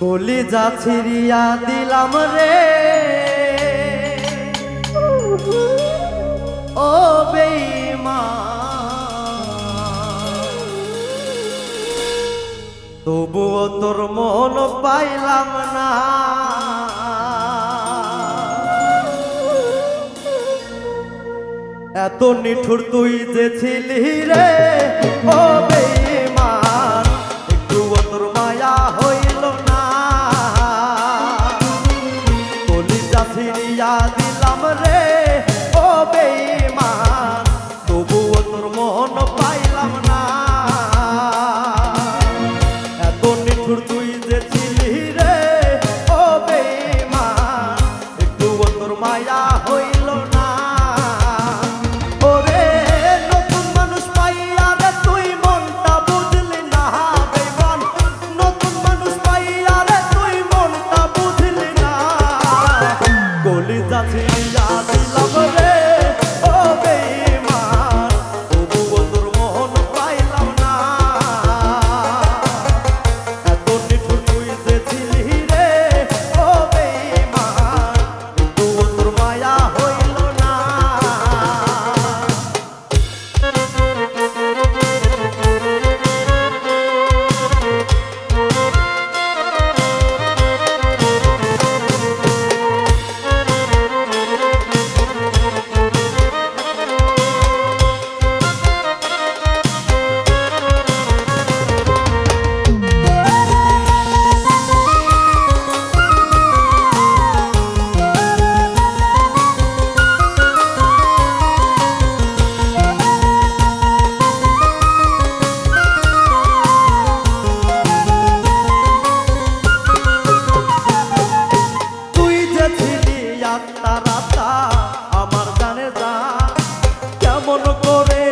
কলি যা ছিড়িয়া দিলাম রে। ও বেমা তবুও তোর মন পাইলাম না। এত নিঠুর তুই যে ছিলি রে। ও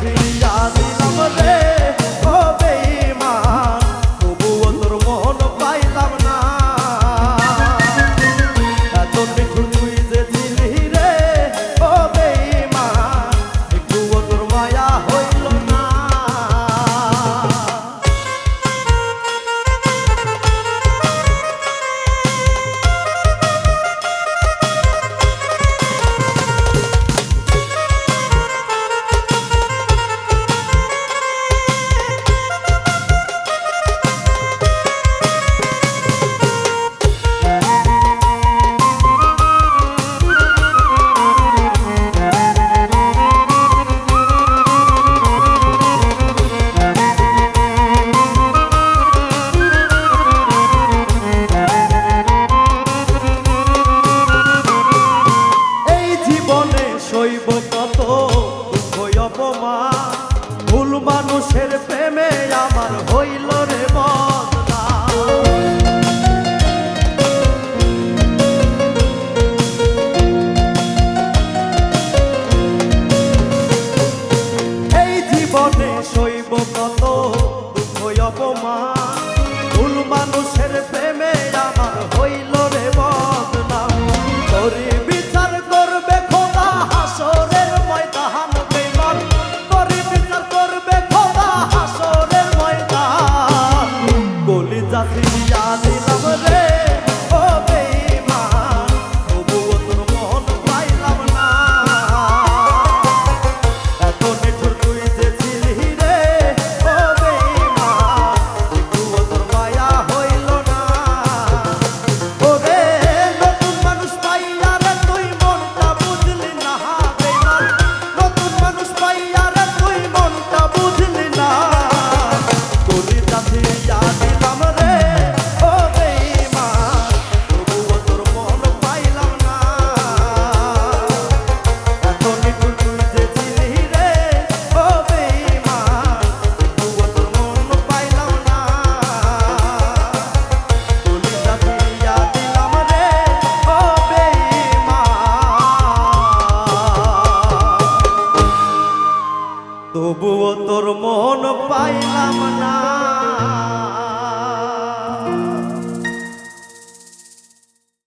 everything. সইব কত দুঃখ অপমান। ভুল মানুষের প্রেমে আমার হইল রে বদলা এই জীবনে সইব কত তবুও তোর মন পাইলাম না।